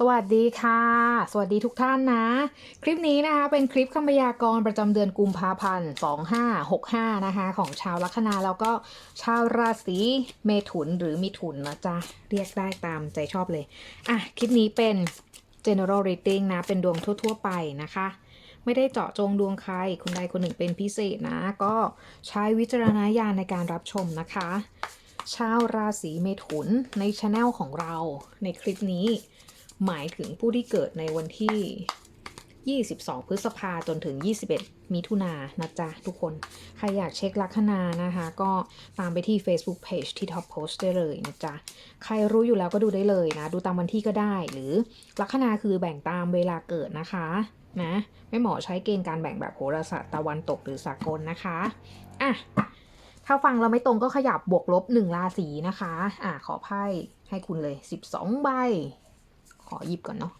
สวัสดีค่ะ สวัสดีทุกท่านนะ คลิปนี้นะคะเป็นคลิปคำพยากรณ์ประจำเดือนกุมภาพันธ์2565 นะคะ ของชาวลัคนาแล้วก็ชาวราศีเมถุนหรือมิถุนนะจ๊ะ เรียกได้ตามใจชอบเลย อะ คลิปนี้เป็น general reading นะ เป็นดวงทั่ว ๆ ไปนะคะ ไม่ได้เจาะจงดวงใคร คนใดคนหนึ่งเป็นพิเศษนะ ก็ใช้วิจารณญาณในการรับชมนะคะ ชาวราศีเมถุนในช anel ของเราในคลิปนี้ หมายถึงผู้ที่เกิดในวันที่ 22 พฤษภาจนถึง 21 มิถุนานะจ๊ะทุกคน ใครอยากเช็คลัคนานะคะ ก็ตามไปที่ Facebook Page ที่ Top Post ได้เลยนะจ๊ะ ใครรู้อยู่แล้วก็ดูได้เลยนะ ดูตามวันที่ก็ได้ หรือลัคนาคือแบ่งตามเวลาเกิดนะคะนะไม่เหมาะใช้เกณฑ์การแบ่งแบบโหราศาสตร์ตะวันตกหรือสากลนะคะอะถ้าฟังเราไม่ตรงก็ขยับบวกลบหนึ่งราศีนะคะ อะขอไพ่ให้คุณเลย 12 ใบ ขอหยิบก่อนเนาะ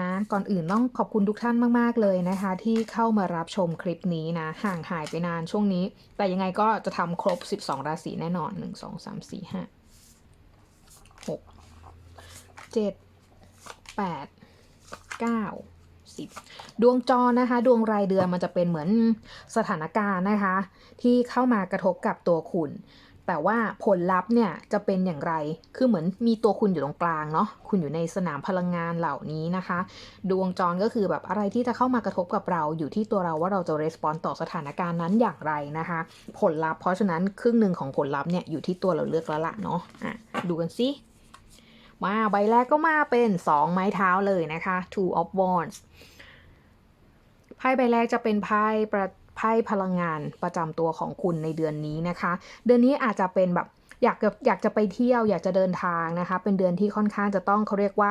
นะก่อนอื่นต้องขอบคุณทุกท่านมาก ๆ เลยนะคะ ที่เข้ามารับชมคลิปนี้นะ ห่างหายไปนานช่วงนี้ แต่ยังไงก็จะทำครบ 12 ราศีแน่นอน 1 2 3 4 5 6 7 8 9 10 ดวงจรนะคะ ดวงรายเดือนมันจะเป็นเหมือนสถานการณ์นะคะ ที่เข้ามากระทบกับตัวคุณ แต่ว่าผลลัพธ์เนี่ยจะเป็นอย่างไร คือเหมือนมีตัวคุณอยู่ตรงกลางเนาะ คุณอยู่ในสนามพลังงานเหล่านี้นะคะ ดวงจรก็คือแบบอะไรที่จะเข้ามากระทบกับเราอยู่ที่ตัวเราว่าเราจะรีสปอนต่อสถานการณ์นั้นอย่างไรนะคะ ผลลัพธ์ เพราะฉะนั้นครึ่งหนึ่งของผลลัพธ์เนี่ยอยู่ที่ตัวเราเลือกแล้วละเนาะ อะ ดูกันสิ มาใบแรกก็มาเป็น 2 ไม้เท้าเลยนะคะ two of wands ไพ่ใบแรกจะเป็นไพ่ประ ไพ่พลังงานประจำตัวของคุณในเดือนนี้นะคะ เดือนนี้อาจจะเป็นแบบอยากจะอยากจะไปเที่ยวอยากจะเดินทางนะคะ เป็นเดือนที่ค่อนข้างจะต้องเขาเรียกว่า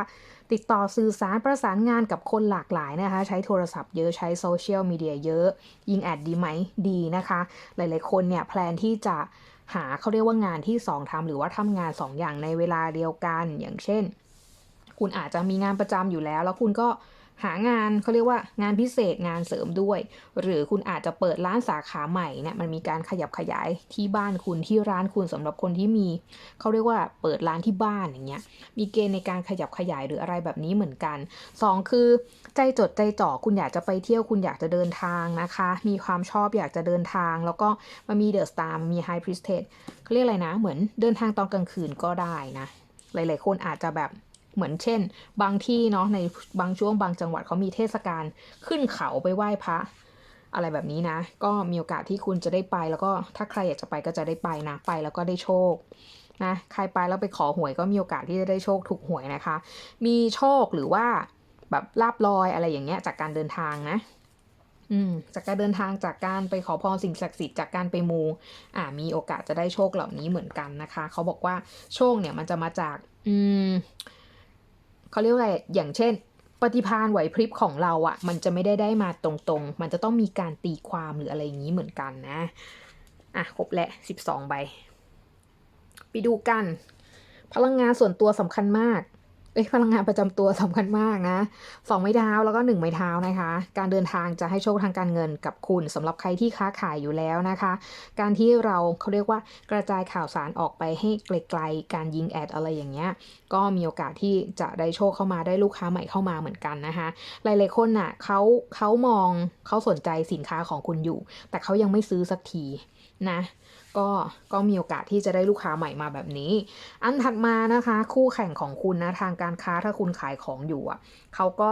ติดต่อสื่อสารประสานงานกับคนหลากหลายนะคะ ใช้โทรศัพท์เยอะใช้โซเชียลมีเดียเยอะ ยิงแอดดีไหมดีนะคะ หลายๆคนเนี่ยแพลนที่จะหาเขาเรียกว่างานที่ 2ทำหรือว่าทำงาน 2 อย่างในเวลาเดียวกัน อย่างเช่น คุณอาจจะมีงานประจำอยู่แล้ว แล้วคุณก็ หางานเขาเรียกว่างานพิเศษงานเสริมด้วย หรือคุณอาจจะเปิดร้านสาขาใหม่เนี่ยมันมีการขยับขยายที่บ้านคุณที่ร้านคุณสำหรับคนที่มีเขาเรียกว่าเปิดร้านที่บ้านอย่างเงี้ยมีเกณฑ์ในการขยับขยายหรืออะไรแบบนี้เหมือนกันสองคือ ใจจดใจจ่อคุณอยากจะไปเที่ยวคุณอยากจะเดินทางนะคะ มีความชอบอยากจะเดินทาง แล้วก็มามีเดอะสตาร์มีไฮพริสเทสเขาเรียกอะไรนะ เหมือนเดินทางตอนกลางคืนก็ได้นะหลาย ๆ คนอาจจะแบบ เหมือนเช่น บางที่เนาะในบางช่วงบางจังหวัดเขามีเทศกาลขึ้นเขาไปไหว้พระอะไรแบบนี้นะ ก็มีโอกาสที่คุณจะได้ไป แล้วก็ถ้าใครอยากจะไปก็จะได้ไปนะ ไปแล้วก็ได้โชคนะ ใครไปแล้วไปขอหวยก็มีโอกาสที่จะได้โชคถูกหวยนะคะ มีโชคหรือว่าแบบลาบลอยอะไรอย่างเงี้ยจากการเดินทางนะ อืม จากการเดินทางจากการไปขอพรสิ่งศักดิ์สิทธิ์จากการไปมู อ่า มีโอกาสจะได้โชคเหล่านี้เหมือนกันนะคะ เขาบอกว่าโชคเนี่ยมันจะมาจาก อืม เขาเรียกว่าอะไรอย่างเช่น ปฏิพานไหวพริบของเราอะ่ะ มันจะไม่ได้ได้มาตรงๆ มันจะต้องมีการตีความหรืออะไรอย่างนี้เหมือนกันนะ อะ ครบและสิบสองใบ ไปดูกัน พลังงานส่วนตัวสำคัญมาก เอ้ยพลังงานประจำตัวสำคัญมากนะสองไม้เท้าแล้วก็หนึ่งไม้เท้านะคะ การเดินทางจะให้โชคทางการเงินกับคุณสำหรับใครที่ค้าขายอยู่แล้วนะคะ การที่เราเขาเรียกว่ากระจายข่าวสารออกไปให้ไกลๆ การยิงแอดอะไรอย่างเงี้ย ก็มีโอกาสที่จะได้โชคเข้ามาได้ลูกค้าใหม่เข้ามาเหมือนกันนะคะ หลายๆคนน่ะเขาเขามองเขาสนใจสินค้าของคุณอยู่ แต่เขายังไม่ซื้อสักทีนะ ก็ก็มีโอกาสที่จะได้ลูกค้าใหม่มาแบบนี้ อันถัดมานะคะ คู่แข่งของคุณนะทางการค้าถ้าคุณขายของอยู่อะเขาก็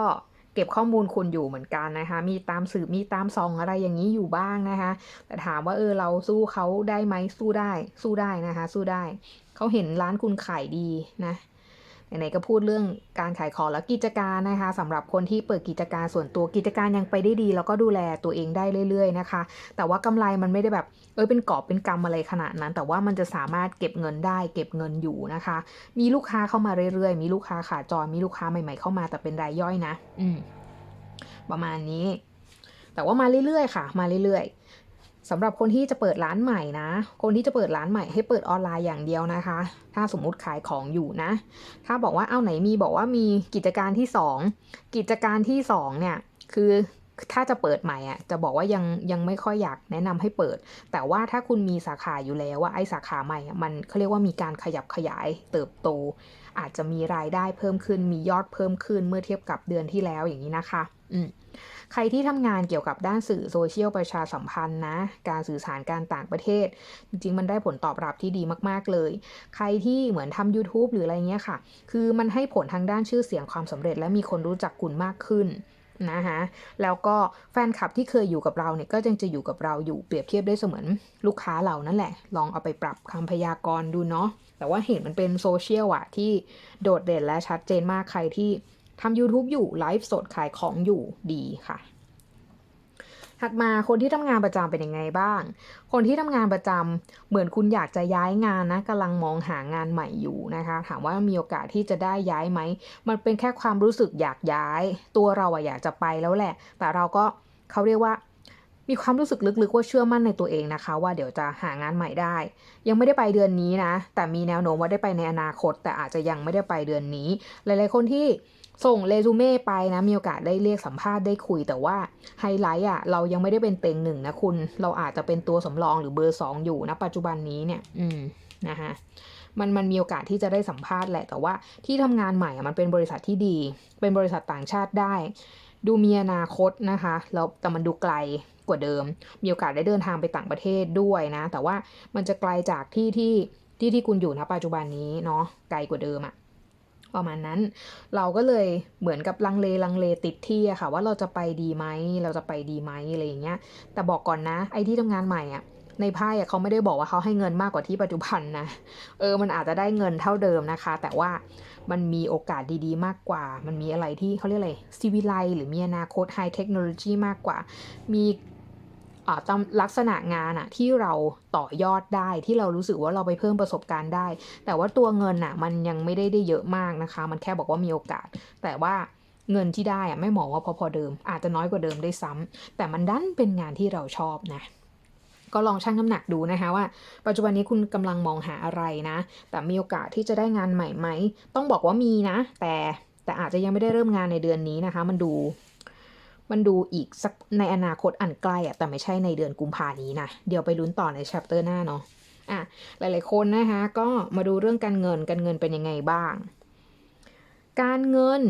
เก็บข้อมูลคุณอยู่เหมือนกันนะคะ มีตามสืบมีตามซองอะไรอย่างนี้อยู่บ้างนะคะ แต่ถามว่าเออเราสู้เขาได้ไหมสู้ได้ สู้ได้นะคะ สู้ได้ เขาเห็นร้านคุณขายดีนะ ไหนๆก็พูดเรื่องการขายของแล้วกิจการนะคะสำหรับคนที่เปิดกิจการส่วนตัวกิจการยังไปได้ดี แล้วก็ดูแลตัวเองได้เรื่อย ๆ นะคะ แต่ว่ากำไรมันไม่ได้แบบเออเป็นกอบเป็นกำอะไรขนาดนั้น แต่ว่ามันจะสามารถเก็บเงินได้ เก็บเงินอยู่นะคะ มีลูกค้าเข้ามาเรื่อยๆ มีลูกค้าขาจรมีลูกค้าใหม่ๆเข้ามาแต่เป็นรายย่อยนะ อืมประมาณนี้ แต่ว่ามาเรื่อยๆ ค่ะ มาเรื่อยๆ สำหรับคนที่จะเปิดร้านใหม่นะ คนที่จะเปิดร้านใหม่ให้เปิดออนไลน์อย่างเดียวนะคะ ถ้าสมมุติขายของอยู่นะ ถ้าบอกว่าเอาไหนมีบอกว่ามีกิจการที่สองกิจการที่สองเนี่ยคือถ้าจะเปิดใหม่อะจะบอกว่ายังยังไม่ค่อยอยากแนะนำให้เปิด แต่ว่าถ้าคุณมีสาขาอยู่แล้วว่าไอ้สาขาใหม่อะมันเขาเรียกว่ามีการขยับขยายเติบโต อาจจะมีรายได้เพิ่มขึ้นมียอดเพิ่มขึ้นเมื่อเทียบกับเดือนที่แล้วอย่างนี้นะคะ อืม ใครที่ทำงานเกี่ยวกับด้านสื่อโซเชียลประชาสัมพันธ์นะ การสื่อสารการต่างประเทศ จริงๆ มันได้ผลตอบรับที่ดีมาก ๆ เลย ใครที่เหมือนทำ YouTube หรืออะไรเงี้ยค่ะ คือมันให้ผลทางด้านชื่อเสียงความสำเร็จ และมีคนรู้จักคุณมากขึ้นนะคะแล้วก็แฟนคลับที่เคยอยู่กับเราเนี่ยก็ยังจะอยู่กับเราอยู่เปรียบเทียบได้เสมือนลูกค้าเรานั่นแหละ ลองเอาไปปรับคำพยากรณ์ดูเนาะแต่ว่าเห็นมันเป็นโซเชียลอะที่โดดเด่นและชัดเจนมากใครที่ ทำ YouTube อยู่ไลฟ์สดขายของอยู่ดีค่ะถัดมาคนที่ทำงานประจำเป็นยังไงบ้าง คนที่ทำงานประจำเหมือนคุณอยากจะย้ายงานนะกำลังมองหางานใหม่อยู่นะคะ ถามว่ามีโอกาสที่จะได้ย้ายไหม มันเป็นแค่ความรู้สึกอยากย้าย ตัวเราอะอยากจะไปแล้วแหละ แต่เราก็เขาเรียกว่ามีความรู้สึกลึกๆว่าเชื่อมั่นในตัวเองนะคะ ว่าเดี๋ยวจะหางานใหม่ได้ ยังไม่ได้ไปเดือนนี้นะ แต่มีแนวโน้มว่าได้ไปในอนาคต แต่อาจจะยังไม่ได้ไปเดือนนี้ หลายๆคนที่ ส่งเรซูเม่ไปนะ มีโอกาสได้เรียกสัมภาษณ์ได้คุยแต่ว่าไฮไลท์อะเรายังไม่ได้เป็นเต็งหนึ่งนะคุณ เราอาจจะเป็นตัวสำรองหรือเบอร์สองอยู่นะปัจจุบันนี้เนี่ย อืมนะคะมันมันมีโอกาสที่จะได้สัมภาษณ์แหละ แต่ว่าที่ทำงานใหม่อะมันเป็นบริษัทที่ดี เป็นบริษัทต่างชาติได้ ดูมีอนาคตนะคะแล้วแต่มันดูไกลกว่าเดิม มีโอกาสได้เดินทางไปต่างประเทศด้วยนะ แต่ว่ามันจะไกลจากที่ที่ที่ที่คุณอยู่นะปัจจุบันนี้เนาะไกลกว่าเดิมอะ ประมาณนั้น เราก็เลยเหมือนกับลังเลลังเลติดที่อะค่ะ ว่าเราจะไปดีไหมเราจะไปดีไหมอะไรอย่างเงี้ย แต่บอกก่อนนะไอ้ที่ทำงานใหม่อะในไพ่อะเขาไม่ได้บอกว่าเขาให้เงินมากกว่าที่ปัจจุบันนะเออมันอาจจะได้เงินเท่าเดิมนะคะ แต่ว่ามันมีโอกาสดีๆ มากกว่า มันมีอะไรที่เขาเรียกอะไรซีวิไลหรือมีอนาคตไฮเทคโนโลยีมากกว่า มี ตามลักษณะงานอะที่เราต่อยอดได้ที่เรารู้สึกว่าเราไปเพิ่มประสบการณ์ได้ แต่ว่าตัวเงินอะมันยังไม่ได้ได้เยอะมากนะคะ มันแค่บอกว่ามีโอกาส แต่ว่าเงินที่ได้อะไม่หมอว่าพอพอๆเดิม อาจจะน้อยกว่าเดิมได้ซ้ำแต่มันดันเป็นงานที่เราชอบนะก็ลองชั่งน้ำหนักดูนะคะว่า ปัจจุบันนี้คุณกำลังมองหาอะไรนะ แต่มีโอกาสที่จะได้งานใหม่ไหมต้องบอกว่ามีนะ แต่แต่อาจจะยังไม่ได้เริ่มงานในเดือนนี้นะคะ มันดู มันดูอีกสักในอนาคตอันใกล้อะแต่ไม่ใช่ในเดือนกุมภานี้นะ เดี๋ยวไปลุ้นต่อใน chapter หน้าเนาะอะหลายๆคนนะคะ ก็มาดูเรื่องการเงินการเงินเป็นยังไงบ้าง การเงิน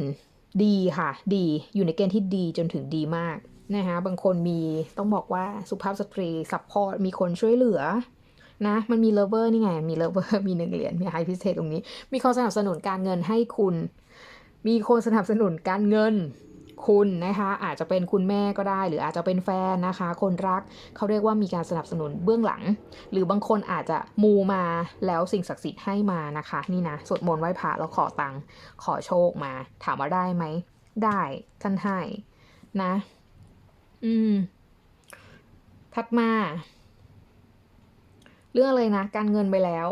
ดีค่ะ ดีอยู่ในเกณฑ์ที่ดีจนถึงดีมากนะคะบางคนมีต้องบอกว่าสุภาพสตรีซัพพอร์ตมีคนช่วยเหลือนะมันมีเลเวอร์นี่ไง มีเลเวอร์มีหนึ่งเหรียญมีไฮพิเศษตรงนี้ มีคนสนับสนุนการเงินให้คุณ มีคนสนับสนุนการเงิน คุณนะคะอาจจะเป็นคุณแม่ก็ได้ หรืออาจจะเป็นแฟนนะคะ คนรักเขาเรียกว่ามีการสนับสนุนเบื้องหลัง หรือบางคนอาจจะมูมาแล้วสิ่งศักดิ์สิทธิ์ให้มานะคะ นี่นะสวดมนต์ไหว้พระแล้วขอตังค์ขอโชคมา ถามว่าได้ไหมได้ท่านให้นะ อืม ถัดมา เรื่องอะไรนะ การเงินไปแล้ว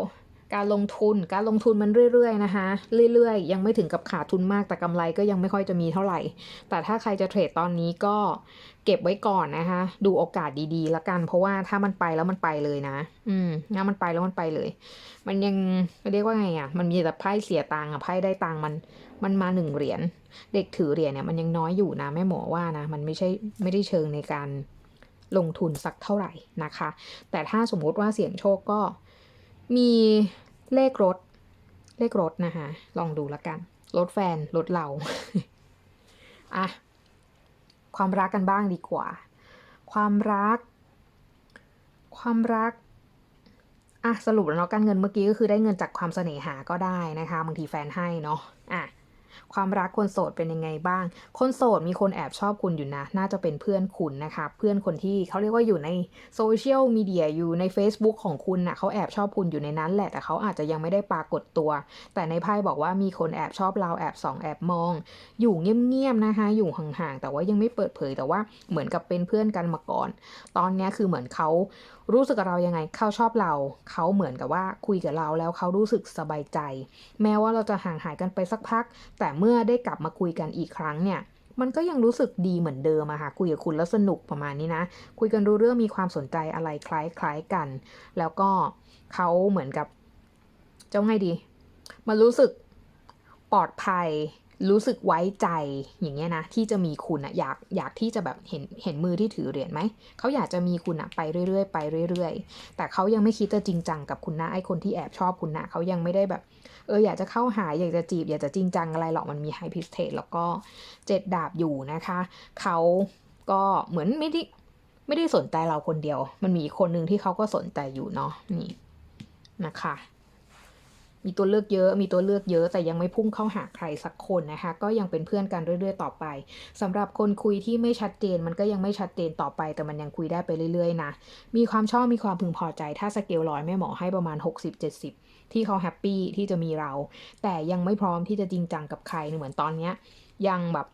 การลงทุนการลงทุนมันเรื่อยๆนะคะ เรื่อยๆ ยังไม่ถึงกับขาดทุนมากแต่กำไรก็ยังไม่ค่อยจะมีเท่าไหร่ แต่ถ้าใครจะเทรดตอนนี้ก็เก็บไว้ก่อนนะคะ ดูโอกาสดีๆแล้วกัน เพราะว่าถ้ามันไปแล้วมันไปเลยนะ อืมงั้นมันไปแล้วมันไปเลย มันยังเรียกว่าไงอะ มันมีแต่ไพ่เสียตังค์อะไพ่ได้ตังค์มัน มันมาหนึ่งเหรียญ เด็กถือเหรียญเนี่ยมันยังน้อยอยู่นะแม่หมอว่านะ มันไม่ใช่ไม่ได้เชิงในการลงทุนสักเท่าไหร่นะคะ แต่ถ้าสมมุติว่าเสี่ยงโชคก็ มีเลขรถ เลขรถนะคะ ลองดูละกัน รถแฟน รถเรา อะ ความรักกันบ้างดีกว่า ความรัก ความรักอะสรุปแล้วเนาะการเงินเมื่อกี้ก็คือได้เงินจากความเสน่หาก็ได้นะคะบางทีแฟนให้เนาะอะ ความรักคนโสดเป็นยังไงบ้าง คนโสดมีคนแอบชอบคุณอยู่นะ น่าจะเป็นเพื่อนคุณนะคะ เพื่อนคนที่เขาเรียกว่าอยู่ในโซเชียลมีเดียอยู่ใน Facebook ของคุณนะ่ะเขาแอบชอบคุณอยู่ในนั้นแหละ แต่เขาอาจจะยังไม่ได้ปรากฏตัว แต่ในไพ่บอกว่ามีคนแอบชอบเราแอบส่องแอบมอง อยู่เงียบๆนะคะ อยู่ห่างๆแต่ว่ายังไม่เปิดเผยแต่ว่าเหมือนกับเป็นเพื่อนกันมาก่อน ตอนนี้คือเหมือนเขา รู้สึกกับเรายังไง เขาชอบเรา เขาเหมือนกับว่าคุยกับเราแล้วเขารู้สึกสบายใจ แม้ว่าเราจะห่างหายกันไปสักพัก แต่เมื่อได้กลับมาคุยกันอีกครั้งเนี่ย มันก็ยังรู้สึกดีเหมือนเดิมอะค่ะ คุยกับคุณแล้วสนุกประมาณนี้นะ คุยกันรู้เรื่องมีความสนใจอะไรคล้ายๆกัน แล้วก็เขาเหมือนกับเจ้าไงดี มันรู้สึกปลอดภัย รู้สึกไว้ใจอย่างเงี้ยนะที่จะมีคุณอะอยากอยากที่จะแบบเห็นเห็นมือที่ถือเหรียญไหมเขาอยากจะมีคุณอะไปเรื่อยๆไปเรื่อย ๆ แต่เขายังไม่คิดจะจริงจังกับคุณนะไอคนที่แอบชอบคุณนะเขายังไม่ได้แบบเอออยากจะเข้าหาอยากจะจีบ อยากจะจริงจังอะไรหรอกมันมีไฮพิสเทสแล้วก็เจ็ดดาบอยู่นะคะเขาก็เหมือนไม่ได้ไม่ได้สนใจเราคนเดียว มันมีอีกคนหนึ่งที่เขาก็สนใจอยู่เนาะนี่นะคะ มีตัวเลือกเยอะ มีตัวเลือกเยอะ แต่ยังไม่พุ่งเข้าหาใครสักคนนะคะ ก็ยังเป็นเพื่อนกันเรื่อย ๆ ต่อไปสำหรับคนคุยที่ไม่ชัดเจน มันก็ยังไม่ชัดเจนต่อไป แต่มันยังคุยได้ไปเรื่อย ๆ นะ มีความชอบ มีความพึงพอใจ ถ้าสเกลร้อยแม่หมอให้ประมาณ 60-70 ที่เขาแฮปปี้ที่จะมีเรา แต่ยังไม่พร้อมที่จะจริงจังกับใคร เหมือนตอนเนี้ย ยังแบบ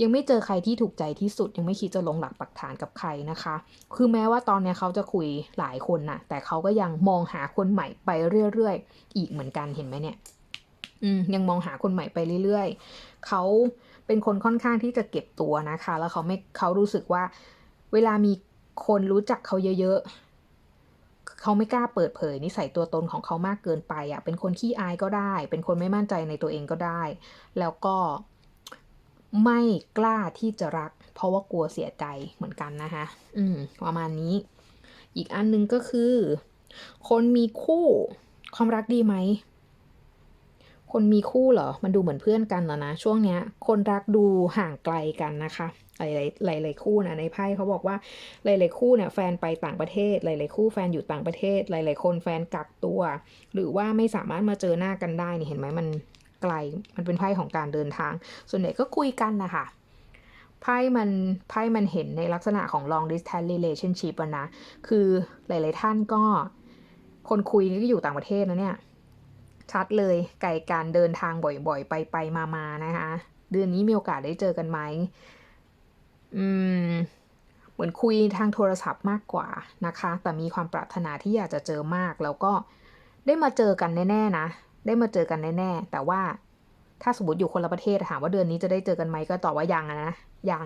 ยังไม่เจอใครที่ถูกใจที่สุด ยังไม่คิดจะลงหลักปักฐานกับใครนะคะ คือแม้ว่าตอนนี้เขาจะคุยหลายคนนะแต่เขาก็ยังมองหาคนใหม่ไปเรื่อยๆ อีกเหมือนกันเห็นไหมเนี่ยอืมยังมองหาคนใหม่ไปเรื่อยๆ เขาเป็นคนค่อนข้างที่จะเก็บตัวนะคะ แล้วเขาไม่เขารู้สึกว่า เวลามีคนรู้จักเขาเยอะๆ เขาไม่กล้าเปิดเผยนิสัยตัวตนของเขามากเกินไปอะ เป็นคนขี้อายก็ได้ เป็นคนไม่มั่นใจในตัวเองก็ได้ แล้วก็ ไม่กล้าที่จะรัก เพราะว่ากลัวเสียใจเหมือนกันนะคะอืมประมาณนี้ อีกอันหนึงก็คือ คนมีคู่ความรักดีไหมคนมีคู่เหรอ มันดูเหมือนเพื่อนกันแล้วนะ ช่วงเนี้ย คนรักดูห่างไกลกันนะคะ หลายๆหลายๆคู่นะในไพ่เขาบอกว่าหลายๆคู่เนี่ยแฟนไปต่างประเทศ หลายๆคู่แฟนอยู่ต่างประเทศ หลายๆคนแฟนกักตัว หรือว่าไม่สามารถมาเจอหน้ากันได้นี่เห็นไหมมัน ไกล มันเป็นไพ่ของการเดินทาง ส่วนใหญ่ก็คุยกันนะคะไพ่มันไพ่มันเห็นในลักษณะของ long distance relationship นะ คือหลาย ๆ ท่านก็คนคุยนี่ก็อยู่ต่างประเทศนะเนี่ย ชัดเลยไกลการเดินทางบ่อย ๆ ไปไปมามานะคะ เดือนนี้มีโอกาสได้เจอกันไหมอืมเหมือนคุยทางโทรศัพท์มากกว่านะคะ แต่มีความปรารถนาที่อยากจะเจอมาก แล้วก็ได้มาเจอกันแน่ ๆ นะ ได้มาเจอกันแน่ๆแต่ว่าถ้าสมมติอยู่คนละประเทศถามว่าเดือนนี้จะได้เจอกันไหมก็ตอบว่ายังนะยัง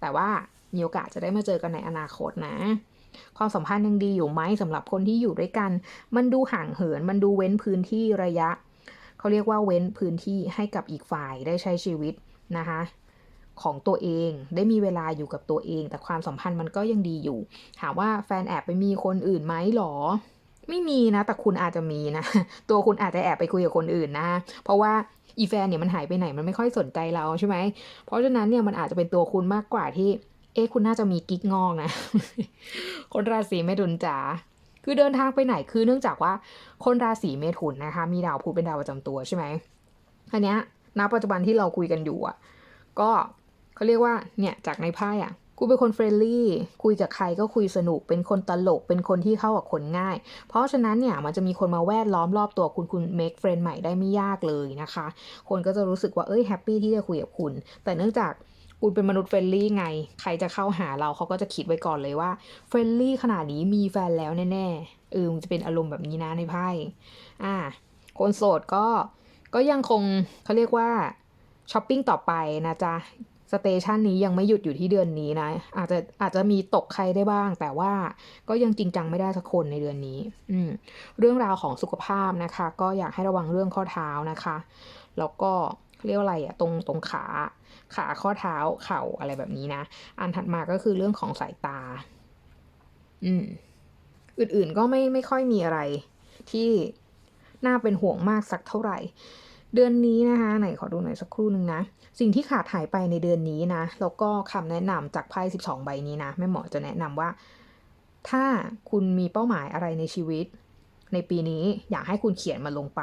แต่ว่ามีโอกาสจะได้มาเจอกันในอนาคตนะ ความสัมพันธ์ยังดีอยู่ไหมสำหรับคนที่อยู่ด้วยกัน มันดูห่างเหิน มันดูเว้นพื้นที่ระยะ เขาเรียกว่าเว้นพื้นที่ให้กับอีกฝ่ายได้ใช้ชีวิตนะคะของตัวเองได้มีเวลาอยู่กับตัวเอง แต่ความสัมพันธ์มันก็ยังดีอยู่ ถามว่าแฟนแอบไปมีคนอื่นไหมหรอ ไม่มีนะ แต่คุณอาจจะมีนะ ตัวคุณอาจจะแอบไปคุยกับคนอื่นนะ เพราะว่าอีแฟนเนี่ยมันหายไปไหนมันไม่ค่อยสนใจเราใช่ไหม เพราะฉะนั้นเนี่ยมันอาจจะเป็นตัวคุณมากกว่าที่ เอ๊ะคุณน่าจะมีกิ๊กงอกนะ คนราศีเมถุนจ๋าคือเดินทางไปไหนคือเนื่องจากว่าคนราศีเมถุนนะคะ มีดาวพุธเป็นดาวประจำตัวใช่ไหมอันเนี้ยณปัจจุบันที่เราคุยกันอยู่อะ ก็เขาเรียกว่าเนี่ยจากในไพ่อะ คุณเป็นคนเฟรนลี่ คุยกับใครก็คุยสนุก เป็นคนตลก เป็นคนที่เข้ากับคนง่าย เพราะฉะนั้นเนี่ยมันจะมีคนมาแวดล้อมรอบตัวคุณคุณ make friend ใหม่ได้ไม่ยากเลยนะคะ คนก็จะรู้สึกว่าเอ้ยแฮปปี้ที่จะคุยกับคุณ แต่เนื่องจากคุณเป็นมนุษย์เฟรนลี่ไง ใครจะเข้าหาเราเขาก็จะคิดไว้ก่อนเลยว่าเฟรนลี่ขนาดนี้มีแฟนแล้วแน่ๆเออมันจะเป็นอารมณ์แบบนี้นะในไพ่อ่า คนโสดก็ก็ยังคงเขาเรียกว่าช้อปปิ้งต่อไปนะจ๊ะ สเตชันนี้ยังไม่หยุดอยู่ที่เดือนนี้นะ อาจจะอาจจะมีตกใครได้บ้าง แต่ว่าก็ยังจริงจังไม่ได้สักคนในเดือนนี้ อืมเรื่องราวของสุขภาพนะคะ ก็อยากให้ระวังเรื่องข้อเท้านะคะ แล้วก็เรียกว่าอะไรอะตรงตรงขาขาข้อเท้าเข่าอะไรแบบนี้นะ อันถัดมาก็คือเรื่องของสายตา อืม อื่นๆก็ไม่ไม่ค่อยมีอะไร ที่น่าเป็นห่วงมากสักเท่าไหร่ เดือนนี้นะคะ ไหนขอดูหน่อยสักครู่หนึ่งนะ สิ่งที่ขาดหายไปในเดือนนี้นะ แล้วก็คำแนะนำจากไพ่12 ใบนี้นะแม่หมอจะแนะนำว่า ถ้าคุณมีเป้าหมายอะไรในชีวิต ในปีนี้อยากให้คุณเขียนมาลงไป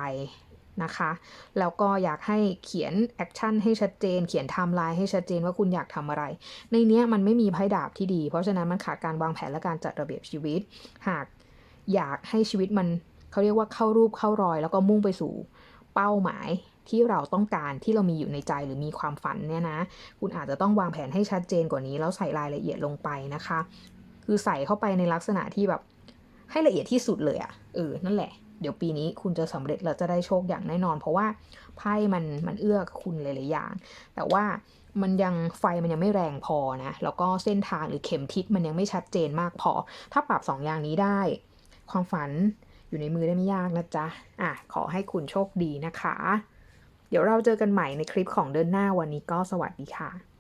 นะคะ แล้วก็อยากให้เขียนแอคชั่นให้ชัดเจน เขียนไทม์ไลน์ให้ชัดเจนว่าคุณอยากทำอะไร ในเนี้ยมันไม่มีไพ่ดาบที่ดี เพราะฉะนั้นมันขาดการวางแผนและการจัดระเบียบชีวิต หากอยากให้ชีวิตมันเขาเรียกว่าเข้ารูปเข้ารอย แล้วก็มุ่งไปสู่เป้าหมาย ที่เราต้องการที่เรามีอยู่ในใจหรือมีความฝันเนี่ยนะ คุณอาจจะต้องวางแผนให้ชัดเจนกว่านี้ แล้วใส่รายละเอียดลงไปนะคะ คือใส่เข้าไปในลักษณะที่แบบให้ละเอียดที่สุดเลยอะ่ะเออนั่นแหละเดี๋ยวปีนี้คุณจะสำเร็จแล้วจะได้โชคอย่างแน่นอน เพราะว่าไพ่มันมันเอื้อคุณหลายๆอย่าง แต่ว่ามันยังไฟมันยังไม่แรงพอนะ แล้วก็เส้นทางหรือเข็มทิศมันยังไม่ชัดเจนมากพอ ถ้าปรับสองอย่างนี้ได้ ความฝันอยู่ในมือได้ไม่ยากนะจ๊ะอะขอให้คุณโชคดีนะคะ เดี๋ยวเราเจอกันใหม่ในคลิปของเดินหน้าวันนี้ก็สวัสดีค่ะ